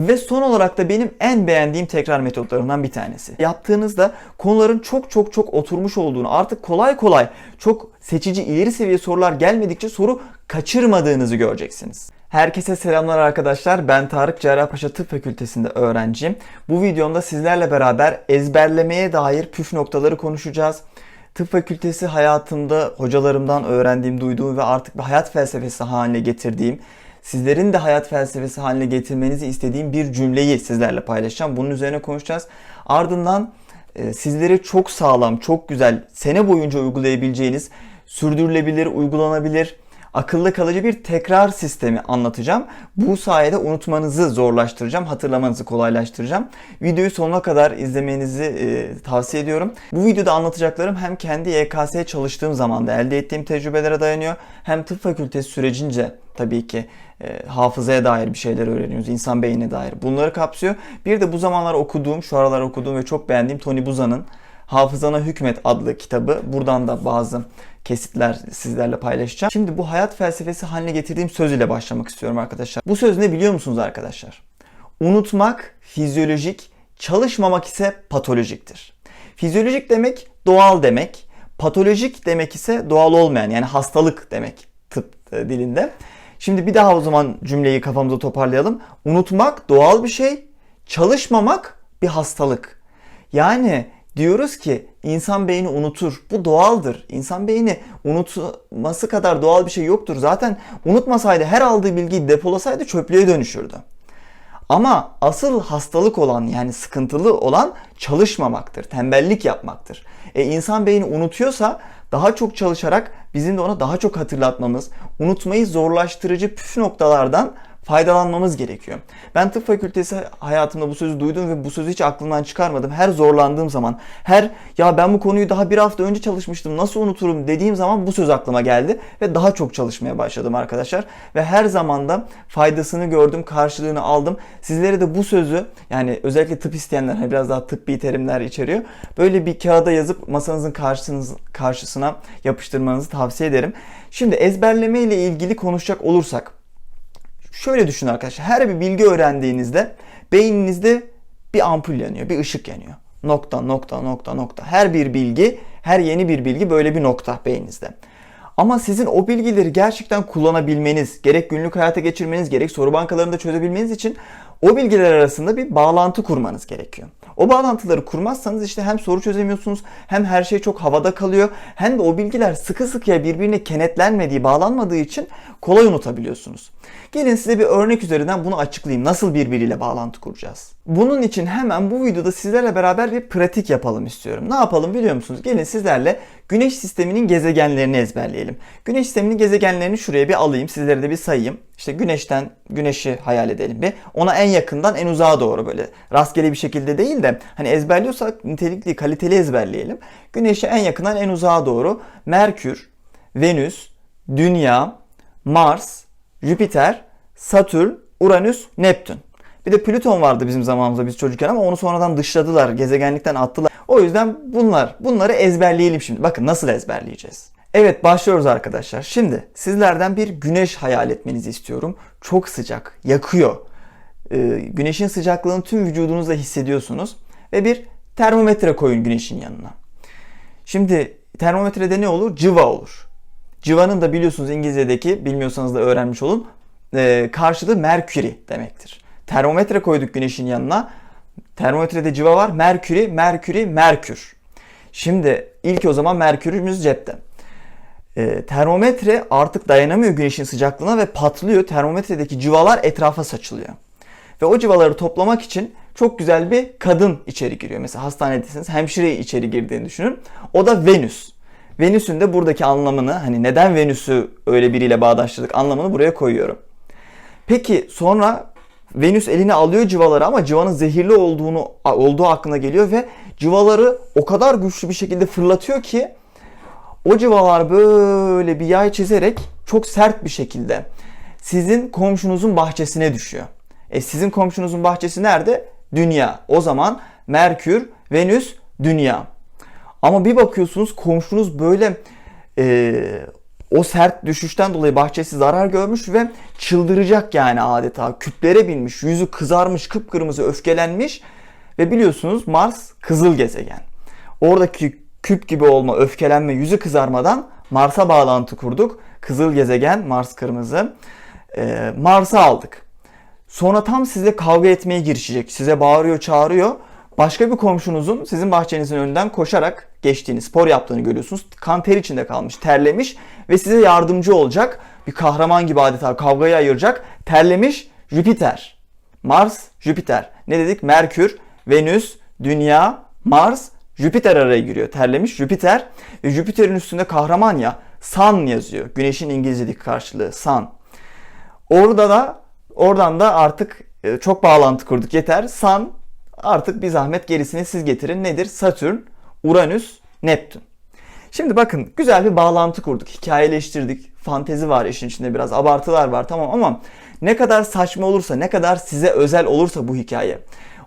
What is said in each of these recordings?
Ve son olarak da benim en beğendiğim tekrar metotlarından bir tanesi. Yaptığınızda konuların çok çok çok oturmuş olduğunu, artık kolay kolay çok seçici ileri seviye sorular gelmedikçe soru kaçırmadığınızı göreceksiniz. Herkese selamlar arkadaşlar. Ben Tarık Cerrahpaşa Tıp Fakültesi'nde öğrenciyim. Bu videomda sizlerle beraber ezberlemeye dair püf noktaları konuşacağız. Tıp fakültesi hayatımda hocalarımdan öğrendiğim, duyduğum ve artık bir hayat felsefesi haline getirdiğim, sizlerin de hayat felsefesi haline getirmenizi istediğim bir cümleyi sizlerle paylaşacağım. Bunun üzerine konuşacağız. Ardından e, sizlere çok sağlam, çok güzel, sene boyunca uygulayabileceğiniz, sürdürülebilir, uygulanabilir, akıllı kalıcı bir tekrar sistemi anlatacağım. Bu sayede unutmanızı zorlaştıracağım, hatırlamanızı kolaylaştıracağım. Videoyu sonuna kadar izlemenizi e, tavsiye ediyorum. Bu videoda anlatacaklarım hem kendi YKS çalıştığım zamanda elde ettiğim tecrübelere dayanıyor. Hem tıp fakültesi sürecince tabii ki e, hafızaya dair bir şeyler öğreniyoruz. insan beynine dair. Bunları kapsıyor. Bir de bu zamanlar okuduğum, şu aralar okuduğum ve çok beğendiğim Tony Buzan'ın Hafızana Hükmet adlı kitabı. Buradan da bazı kesitler sizlerle paylaşacağım. Şimdi bu hayat felsefesi haline getirdiğim söz ile başlamak istiyorum arkadaşlar. Bu söz ne biliyor musunuz arkadaşlar? Unutmak fizyolojik, çalışmamak ise patolojiktir. Fizyolojik demek doğal demek, patolojik demek ise doğal olmayan yani hastalık demek tıp e, dilinde. Şimdi bir daha o zaman cümleyi kafamıza toparlayalım. Unutmak doğal bir şey, çalışmamak bir hastalık. Yani diyoruz ki insan beyni unutur. Bu doğaldır. İnsan beyni unutması kadar doğal bir şey yoktur. Zaten unutmasaydı her aldığı bilgiyi depolasaydı çöplüğe dönüşürdü. Ama asıl hastalık olan yani sıkıntılı olan çalışmamaktır, tembellik yapmaktır. E insan beyni unutuyorsa daha çok çalışarak bizim de ona daha çok hatırlatmamız, unutmayı zorlaştırıcı püf noktalardan faydalanmamız gerekiyor. Ben tıp fakültesi hayatımda bu sözü duydum ve bu sözü hiç aklımdan çıkarmadım. Her zorlandığım zaman, her ya ben bu konuyu daha bir hafta önce çalışmıştım nasıl unuturum dediğim zaman bu söz aklıma geldi ve daha çok çalışmaya başladım arkadaşlar. Ve her zaman da faydasını gördüm, karşılığını aldım. Sizlere de bu sözü yani özellikle tıp isteyenler hani biraz daha tıbbi terimler içeriyor. Böyle bir kağıda yazıp masanızın karşınız, karşısına yapıştırmanızı tavsiye ederim. Şimdi ezberleme ile ilgili konuşacak olursak Şöyle düşünün arkadaşlar. Her bir bilgi öğrendiğinizde beyninizde bir ampul yanıyor, bir ışık yanıyor. Nokta, nokta, nokta, nokta. Her bir bilgi, her yeni bir bilgi böyle bir nokta beyninizde. Ama sizin o bilgileri gerçekten kullanabilmeniz, gerek günlük hayata geçirmeniz, gerek soru bankalarında çözebilmeniz için o bilgiler arasında bir bağlantı kurmanız gerekiyor. O bağlantıları kurmazsanız işte hem soru çözemiyorsunuz hem her şey çok havada kalıyor hem de o bilgiler sıkı sıkıya birbirine kenetlenmediği, bağlanmadığı için kolay unutabiliyorsunuz. Gelin size bir örnek üzerinden bunu açıklayayım. Nasıl birbiriyle bağlantı kuracağız? Bunun için hemen bu videoda sizlerle beraber bir pratik yapalım istiyorum. Ne yapalım biliyor musunuz? Gelin sizlerle Güneş sisteminin gezegenlerini ezberleyelim. Güneş sisteminin gezegenlerini şuraya bir alayım. Sizlere de bir sayayım. İşte Güneş'ten Güneş'i hayal edelim bir. Ona en yakından en uzağa doğru böyle rastgele bir şekilde değil de hani ezberliyorsak nitelikli, kaliteli ezberleyelim. Güneş'e en yakından en uzağa doğru Merkür, Venüs, Dünya, Mars, Jüpiter, Satürn, Uranüs, Neptün. Bir de Plüton vardı bizim zamanımızda biz çocukken ama onu sonradan dışladılar, gezegenlikten attılar. O yüzden bunlar, bunları ezberleyelim şimdi. Bakın nasıl ezberleyeceğiz. Evet başlıyoruz arkadaşlar. Şimdi sizlerden bir güneş hayal etmenizi istiyorum. Çok sıcak, yakıyor. Ee, güneşin sıcaklığını tüm vücudunuzda hissediyorsunuz. Ve bir termometre koyun güneşin yanına. Şimdi termometrede ne olur? Cıva olur. Cıvanın da biliyorsunuz İngilizce'deki, bilmiyorsanız da öğrenmiş olun, e, karşılığı Mercury demektir. Termometre koyduk güneşin yanına. Termometrede civa var. Merkürü, Merkürü, Merkür. Şimdi ilk o zaman Merkürümüz cepte. E, termometre artık dayanamıyor güneşin sıcaklığına ve patlıyor. Termometredeki civalar etrafa saçılıyor. Ve o civaları toplamak için çok güzel bir kadın içeri giriyor. Mesela hastanedesiniz hemşire içeri girdiğini düşünün. O da Venüs. Venüs'ün de buradaki anlamını hani neden Venüs'ü öyle biriyle bağdaştırdık anlamını buraya koyuyorum. Peki sonra Venüs eline alıyor civaları ama civanın zehirli olduğunu olduğu aklına geliyor ve civaları o kadar güçlü bir şekilde fırlatıyor ki o civalar böyle bir yay çizerek çok sert bir şekilde sizin komşunuzun bahçesine düşüyor. E sizin komşunuzun bahçesi nerede? Dünya. O zaman Merkür, Venüs, Dünya. Ama bir bakıyorsunuz komşunuz böyle e, o sert düşüşten dolayı bahçesi zarar görmüş ve çıldıracak yani adeta. Küplere binmiş, yüzü kızarmış, kıpkırmızı, öfkelenmiş ve biliyorsunuz Mars kızıl gezegen. Oradaki küp gibi olma, öfkelenme, yüzü kızarmadan Mars'a bağlantı kurduk. Kızıl gezegen, Mars kırmızı. Ee, Mars'ı aldık. Sonra tam size kavga etmeye girişecek. Size bağırıyor, çağırıyor. Başka bir komşunuzun sizin bahçenizin önünden koşarak geçtiğini, spor yaptığını görüyorsunuz. Kan ter içinde kalmış, terlemiş ve size yardımcı olacak. Bir kahraman gibi adeta kavgayı ayıracak. Terlemiş Jüpiter. Mars, Jüpiter. Ne dedik? Merkür, Venüs, Dünya, Mars, Jüpiter araya giriyor. Terlemiş Jüpiter ve Jüpiter'in üstünde kahraman ya Sun yazıyor. Güneşin İngilizce'deki karşılığı Sun. Orada da oradan da artık e, çok bağlantı kurduk yeter. Sun artık bir zahmet gerisini siz getirin. Nedir? Satürn, Uranüs, Neptün. Şimdi bakın güzel bir bağlantı kurduk. Hikayeleştirdik. Fantezi var işin içinde biraz. Abartılar var tamam ama ne kadar saçma olursa, ne kadar size özel olursa bu hikaye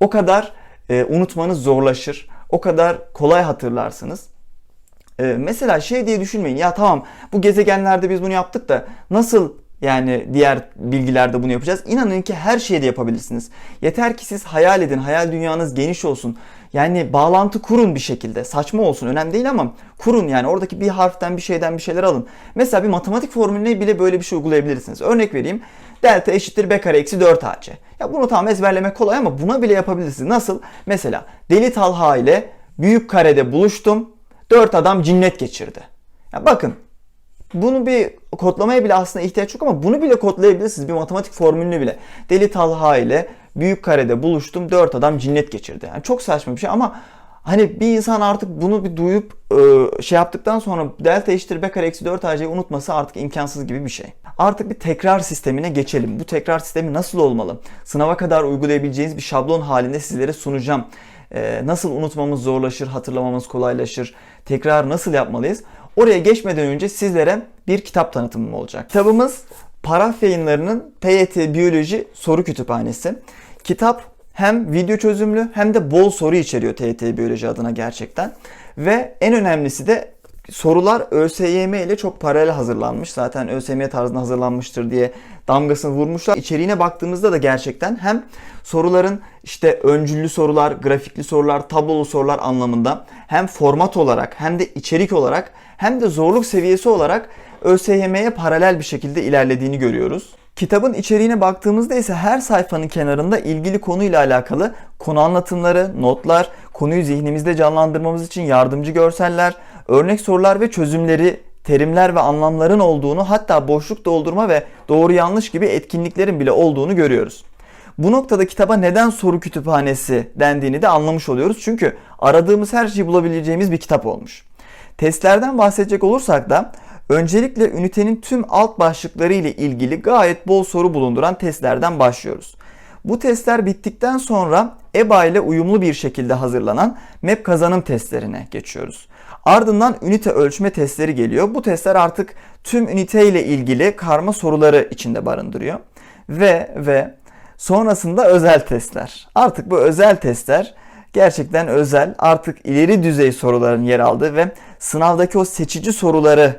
o kadar e, unutmanız zorlaşır. O kadar kolay hatırlarsınız. E, mesela şey diye düşünmeyin. Ya tamam bu gezegenlerde biz bunu yaptık da nasıl yani diğer bilgilerde bunu yapacağız. İnanın ki her şeyde yapabilirsiniz. Yeter ki siz hayal edin, hayal dünyanız geniş olsun. Yani bağlantı kurun bir şekilde. Saçma olsun önemli değil ama kurun yani oradaki bir harften bir şeyden bir şeyler alın. Mesela bir matematik formülüne bile böyle bir şey uygulayabilirsiniz. Örnek vereyim. Delta eşittir b kare eksi 4 ac. Ya bunu tam ezberlemek kolay ama buna bile yapabilirsiniz. Nasıl? Mesela Deli Talha ile büyük karede buluştum. 4 adam cinnet geçirdi. Ya bakın bunu bir kodlamaya bile aslında ihtiyaç yok ama bunu bile kodlayabilirsiniz bir matematik formülünü bile. Deli Talha ile büyük karede buluştum 4 adam cinnet geçirdi. Yani çok saçma bir şey ama hani bir insan artık bunu bir duyup e, şey yaptıktan sonra delta eşittir b kare eksi 4 ac'yi unutması artık imkansız gibi bir şey. Artık bir tekrar sistemine geçelim. Bu tekrar sistemi nasıl olmalı? Sınava kadar uygulayabileceğiniz bir şablon halinde sizlere sunacağım. E, nasıl unutmamız zorlaşır, hatırlamamız kolaylaşır, tekrar nasıl yapmalıyız? Oraya geçmeden önce sizlere bir kitap tanıtımım olacak. Kitabımız Paraf Yayınları'nın TYT Biyoloji Soru Kütüphanesi. Kitap hem video çözümlü hem de bol soru içeriyor TYT Biyoloji adına gerçekten. Ve en önemlisi de sorular ÖSYM ile çok paralel hazırlanmış. Zaten ÖSYM tarzında hazırlanmıştır diye damgasını vurmuşlar. İçeriğine baktığımızda da gerçekten hem soruların işte öncüllü sorular, grafikli sorular, tablolu sorular anlamında hem format olarak hem de içerik olarak hem de zorluk seviyesi olarak ÖSYM'ye paralel bir şekilde ilerlediğini görüyoruz. Kitabın içeriğine baktığımızda ise her sayfanın kenarında ilgili konuyla alakalı konu anlatımları, notlar, konuyu zihnimizde canlandırmamız için yardımcı görseller, örnek sorular ve çözümleri, terimler ve anlamların olduğunu hatta boşluk doldurma ve doğru yanlış gibi etkinliklerin bile olduğunu görüyoruz. Bu noktada kitaba neden soru kütüphanesi dendiğini de anlamış oluyoruz. Çünkü aradığımız her şeyi bulabileceğimiz bir kitap olmuş. Testlerden bahsedecek olursak da öncelikle ünitenin tüm alt başlıkları ile ilgili gayet bol soru bulunduran testlerden başlıyoruz. Bu testler bittikten sonra EBA ile uyumlu bir şekilde hazırlanan MEP kazanım testlerine geçiyoruz. Ardından ünite ölçme testleri geliyor. Bu testler artık tüm ünite ile ilgili karma soruları içinde barındırıyor. Ve ve sonrasında özel testler. Artık bu özel testler gerçekten özel, artık ileri düzey soruların yer aldığı ve sınavdaki o seçici soruları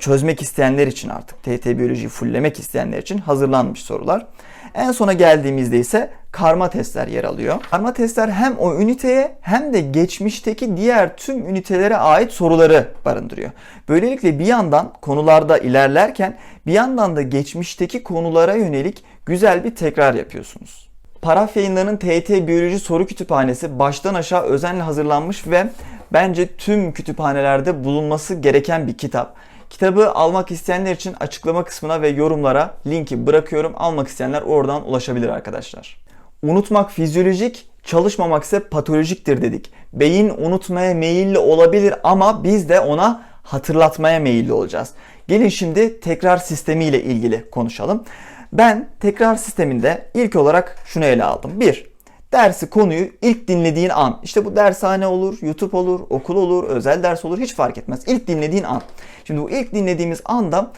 çözmek isteyenler için artık TT biyolojiyi fulllemek isteyenler için hazırlanmış sorular. En sona geldiğimizde ise karma testler yer alıyor. Karma testler hem o üniteye hem de geçmişteki diğer tüm ünitelere ait soruları barındırıyor. Böylelikle bir yandan konularda ilerlerken bir yandan da geçmişteki konulara yönelik güzel bir tekrar yapıyorsunuz. Paraf yayınlarının TET Biyoloji Soru Kütüphanesi baştan aşağı özenle hazırlanmış ve bence tüm kütüphanelerde bulunması gereken bir kitap. Kitabı almak isteyenler için açıklama kısmına ve yorumlara linki bırakıyorum. Almak isteyenler oradan ulaşabilir arkadaşlar. Unutmak fizyolojik, çalışmamak ise patolojiktir dedik. Beyin unutmaya meyilli olabilir ama biz de ona hatırlatmaya meyilli olacağız. Gelin şimdi tekrar sistemi ile ilgili konuşalım. Ben tekrar sisteminde ilk olarak şunu ele aldım. 1. Dersi, konuyu ilk dinlediğin an. İşte bu dershane olur, YouTube olur, okul olur, özel ders olur hiç fark etmez. İlk dinlediğin an. Şimdi bu ilk dinlediğimiz anda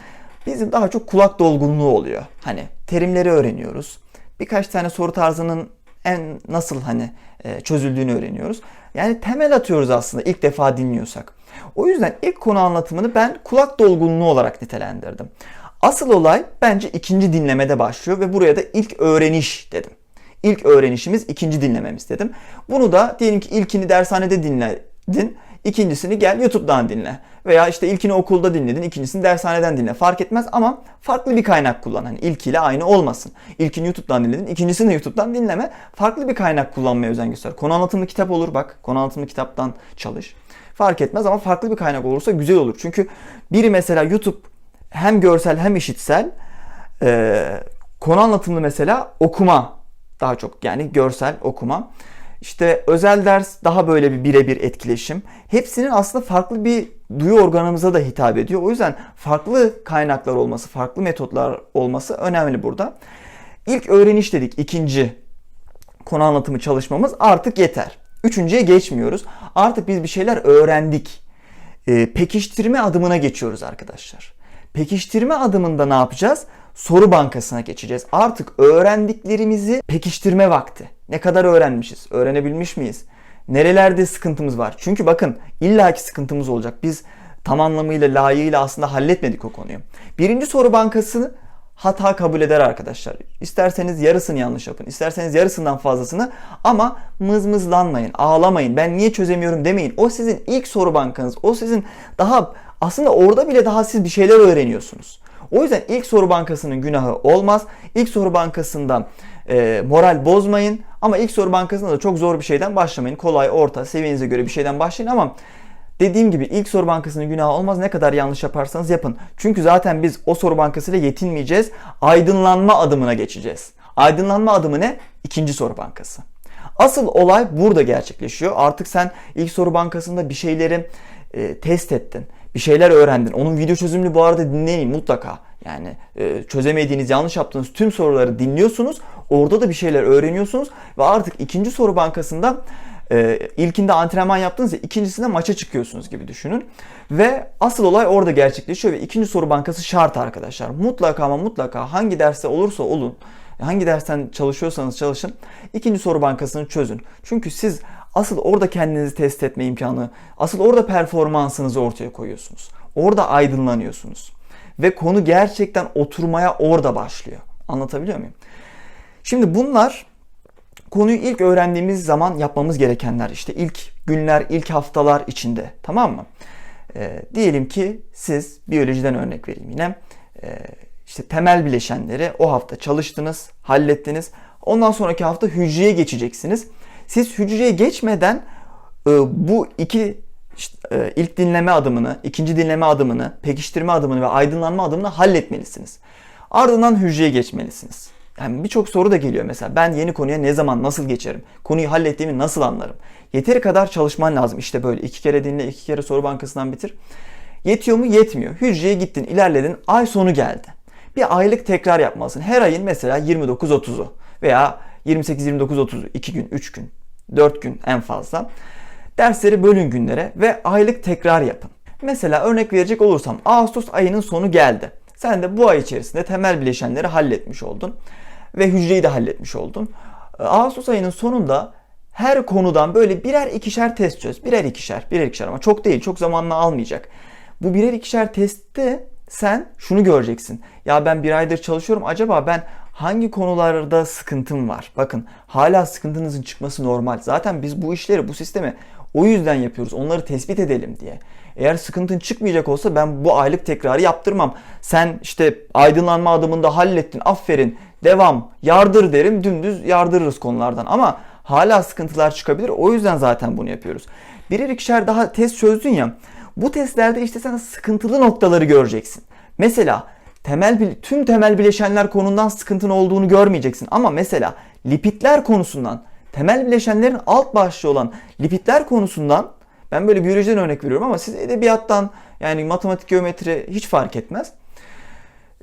bizim daha çok kulak dolgunluğu oluyor. Hani terimleri öğreniyoruz. Birkaç tane soru tarzının en nasıl hani e, çözüldüğünü öğreniyoruz. Yani temel atıyoruz aslında ilk defa dinliyorsak. O yüzden ilk konu anlatımını ben kulak dolgunluğu olarak nitelendirdim. Asıl olay bence ikinci dinlemede başlıyor ve buraya da ilk öğreniş dedim. İlk öğrenişimiz ikinci dinlememiz dedim. Bunu da diyelim ki ilkini dershanede dinledin. İkincisini gel YouTube'dan dinle. Veya işte ilkini okulda dinledin, ikincisini dershaneden dinle. Fark etmez ama farklı bir kaynak kullan. Hani ilkiyle aynı olmasın. İlkini YouTube'dan dinledin, ikincisini YouTube'dan dinleme. Farklı bir kaynak kullanmaya özen göster. Konu anlatımlı kitap olur bak. Konu anlatımlı kitaptan çalış. Fark etmez ama farklı bir kaynak olursa güzel olur. Çünkü biri mesela YouTube hem görsel hem işitsel e, konu anlatımlı mesela okuma daha çok yani görsel okuma. İşte özel ders daha böyle bir birebir etkileşim. Hepsinin aslında farklı bir duyu organımıza da hitap ediyor. O yüzden farklı kaynaklar olması, farklı metotlar olması önemli burada. İlk öğreniş dedik. ikinci konu anlatımı çalışmamız artık yeter. Üçüncüye geçmiyoruz. Artık biz bir şeyler öğrendik. Ee, pekiştirme adımına geçiyoruz arkadaşlar. Pekiştirme adımında ne yapacağız? Soru bankasına geçeceğiz. Artık öğrendiklerimizi pekiştirme vakti. Ne kadar öğrenmişiz? Öğrenebilmiş miyiz? Nerelerde sıkıntımız var? Çünkü bakın illaki sıkıntımız olacak. Biz tam anlamıyla layığıyla aslında halletmedik o konuyu. Birinci soru bankasını hata kabul eder arkadaşlar. İsterseniz yarısını yanlış yapın. isterseniz yarısından fazlasını ama mızmızlanmayın, ağlamayın. Ben niye çözemiyorum demeyin. O sizin ilk soru bankanız. O sizin daha aslında orada bile daha siz bir şeyler öğreniyorsunuz. O yüzden ilk soru bankasının günahı olmaz. İlk soru bankasından e, moral bozmayın. Ama ilk soru bankasında da çok zor bir şeyden başlamayın. Kolay, orta, seviyenize göre bir şeyden başlayın ama Dediğim gibi ilk soru bankasının günahı olmaz. Ne kadar yanlış yaparsanız yapın. Çünkü zaten biz o soru bankasıyla yetinmeyeceğiz. Aydınlanma adımına geçeceğiz. Aydınlanma adımı ne? İkinci soru bankası. Asıl olay burada gerçekleşiyor. Artık sen ilk soru bankasında bir şeyleri e, test ettin. Bir şeyler öğrendin. Onun video çözümünü bu arada dinleyin mutlaka. Yani e, çözemediğiniz, yanlış yaptığınız tüm soruları dinliyorsunuz. Orada da bir şeyler öğreniyorsunuz. Ve artık ikinci soru bankasında e, ilkinde antrenman yaptınız ya ikincisinde maça çıkıyorsunuz gibi düşünün. Ve asıl olay orada gerçekleşiyor ve ikinci soru bankası şart arkadaşlar. Mutlaka ama mutlaka hangi derste olursa olun hangi dersten çalışıyorsanız çalışın ikinci soru bankasını çözün. Çünkü siz asıl orada kendinizi test etme imkanı, asıl orada performansınızı ortaya koyuyorsunuz. Orada aydınlanıyorsunuz. Ve konu gerçekten oturmaya orada başlıyor. Anlatabiliyor muyum? Şimdi bunlar konuyu ilk öğrendiğimiz zaman yapmamız gerekenler işte ilk günler, ilk haftalar içinde tamam mı? Ee, diyelim ki siz biyolojiden örnek vereyim yine. Ee, işte temel bileşenleri o hafta çalıştınız, hallettiniz. Ondan sonraki hafta hücreye geçeceksiniz. Siz hücreye geçmeden e, bu iki işte, e, ilk dinleme adımını, ikinci dinleme adımını, pekiştirme adımını ve aydınlanma adımını halletmelisiniz. Ardından hücreye geçmelisiniz. Yani birçok soru da geliyor mesela. Ben yeni konuya ne zaman nasıl geçerim? Konuyu hallettiğimi nasıl anlarım? Yeteri kadar çalışman lazım. İşte böyle iki kere dinle, iki kere soru bankasından bitir. Yetiyor mu? Yetmiyor. Hücreye gittin, ilerledin. Ay sonu geldi. Bir aylık tekrar yapmalısın. Her ayın mesela 29-30'u veya 28-29-30'u 2 gün, 3 gün, 4 gün en fazla. Dersleri bölün günlere ve aylık tekrar yapın. Mesela örnek verecek olursam Ağustos ayının sonu geldi. Sen de bu ay içerisinde temel bileşenleri halletmiş oldun ve hücreyi de halletmiş oldun. Ağustos ayının sonunda her konudan böyle birer ikişer test çöz. Birer ikişer, birer ikişer ama çok değil, çok zamanla almayacak. Bu birer ikişer testte sen şunu göreceksin. Ya ben bir aydır çalışıyorum. Acaba ben hangi konularda sıkıntım var? Bakın hala sıkıntınızın çıkması normal. Zaten biz bu işleri, bu sistemi o yüzden yapıyoruz. Onları tespit edelim diye. Eğer sıkıntın çıkmayacak olsa ben bu aylık tekrarı yaptırmam. Sen işte aydınlanma adımında hallettin. Aferin. Devam. Yardır derim. Dümdüz yardırırız konulardan. Ama hala sıkıntılar çıkabilir. O yüzden zaten bunu yapıyoruz. Birer ikişer daha test çözdün ya. Bu testlerde işte sen sıkıntılı noktaları göreceksin. Mesela temel tüm temel bileşenler konundan sıkıntın olduğunu görmeyeceksin. Ama mesela lipidler konusundan temel bileşenlerin alt başlığı olan lipidler konusundan ben böyle biyolojiden örnek veriyorum ama siz edebiyattan yani matematik, geometri hiç fark etmez.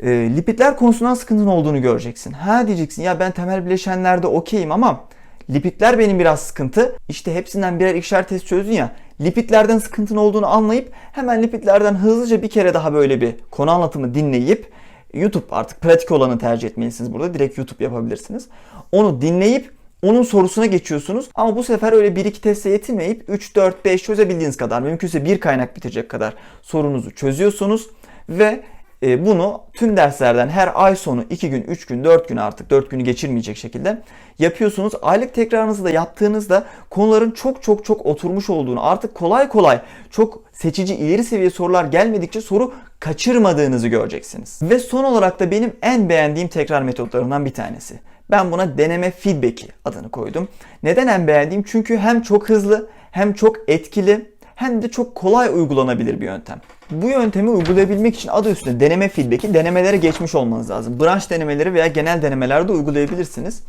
E, lipidler konusundan sıkıntın olduğunu göreceksin. Ha diyeceksin ya ben temel bileşenlerde okeyim ama lipidler benim biraz sıkıntı. İşte hepsinden birer ikişer test çözdün ya. Lipidlerden sıkıntın olduğunu anlayıp hemen lipidlerden hızlıca bir kere daha böyle bir konu anlatımı dinleyip YouTube artık pratik olanı tercih etmelisiniz burada. Direkt YouTube yapabilirsiniz. Onu dinleyip onun sorusuna geçiyorsunuz. Ama bu sefer öyle 1-2 testle yetinmeyip 3, 4, 5 çözebildiğiniz kadar mümkünse bir kaynak bitirecek kadar sorunuzu çözüyorsunuz ve bunu tüm derslerden her ay sonu 2 gün, 3 gün, 4 gün artık 4 günü geçirmeyecek şekilde yapıyorsunuz. Aylık tekrarınızı da yaptığınızda konuların çok çok çok oturmuş olduğunu artık kolay kolay çok seçici ileri seviye sorular gelmedikçe soru kaçırmadığınızı göreceksiniz. Ve son olarak da benim en beğendiğim tekrar metotlarından bir tanesi. Ben buna deneme feedback'i adını koydum. Neden en beğendiğim? Çünkü hem çok hızlı hem çok etkili hem de çok kolay uygulanabilir bir yöntem. Bu yöntemi uygulayabilmek için adı üstünde deneme feedback'i denemelere geçmiş olmanız lazım. Branş denemeleri veya genel denemelerde uygulayabilirsiniz.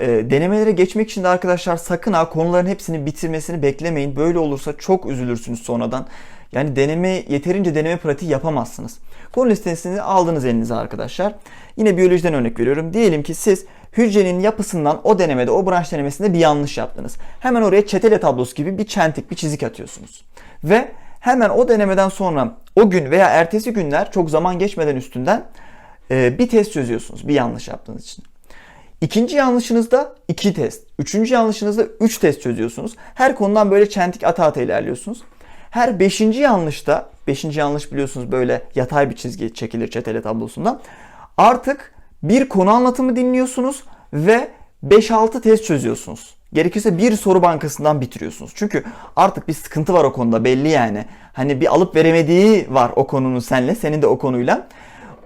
E, denemelere geçmek için de arkadaşlar sakın ha konuların hepsini bitirmesini beklemeyin. Böyle olursa çok üzülürsünüz sonradan. Yani deneme yeterince deneme pratiği yapamazsınız. Konu listesini aldınız elinize arkadaşlar. Yine biyolojiden örnek veriyorum. Diyelim ki siz hücrenin yapısından o denemede, o branş denemesinde bir yanlış yaptınız. Hemen oraya çetele tablosu gibi bir çentik, bir çizik atıyorsunuz. Ve hemen o denemeden sonra o gün veya ertesi günler çok zaman geçmeden üstünden e, bir test çözüyorsunuz bir yanlış yaptığınız için. İkinci yanlışınızda iki test. Üçüncü yanlışınızda üç test çözüyorsunuz. Her konudan böyle çentik ata ata ilerliyorsunuz. Her beşinci yanlışta, beşinci yanlış biliyorsunuz böyle yatay bir çizgi çekilir çetele tablosundan. Artık bir konu anlatımı dinliyorsunuz ve 5-6 test çözüyorsunuz. Gerekirse bir soru bankasından bitiriyorsunuz. Çünkü artık bir sıkıntı var o konuda belli yani. Hani bir alıp veremediği var o konunun senle, senin de o konuyla.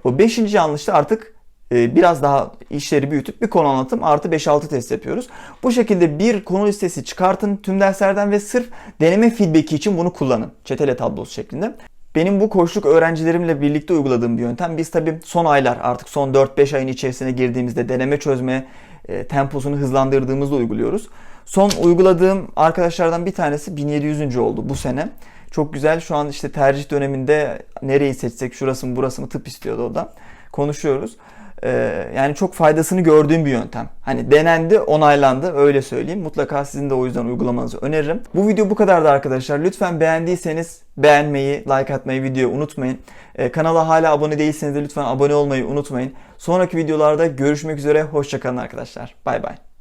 O 5. yanlışta artık e, biraz daha işleri büyütüp bir konu anlatım artı 5-6 test yapıyoruz. Bu şekilde bir konu listesi çıkartın tüm derslerden ve sırf deneme feedback'i için bunu kullanın. Çetele tablosu şeklinde. Benim bu koçluk öğrencilerimle birlikte uyguladığım bir yöntem. Biz tabii son aylar artık son 4-5 ayın içerisine girdiğimizde deneme çözme e, temposunu hızlandırdığımızda uyguluyoruz. Son uyguladığım arkadaşlardan bir tanesi 1700. oldu bu sene. Çok güzel şu an işte tercih döneminde nereyi seçsek şurası mı burası mı tıp istiyordu o da. Konuşuyoruz. Ee, yani çok faydasını gördüğüm bir yöntem. Hani denendi, onaylandı öyle söyleyeyim. Mutlaka sizin de o yüzden uygulamanızı öneririm. Bu video bu kadardı arkadaşlar. Lütfen beğendiyseniz beğenmeyi, like atmayı, videoyu unutmayın. Ee, kanala hala abone değilseniz de lütfen abone olmayı unutmayın. Sonraki videolarda görüşmek üzere. Hoşçakalın arkadaşlar. Bay bay.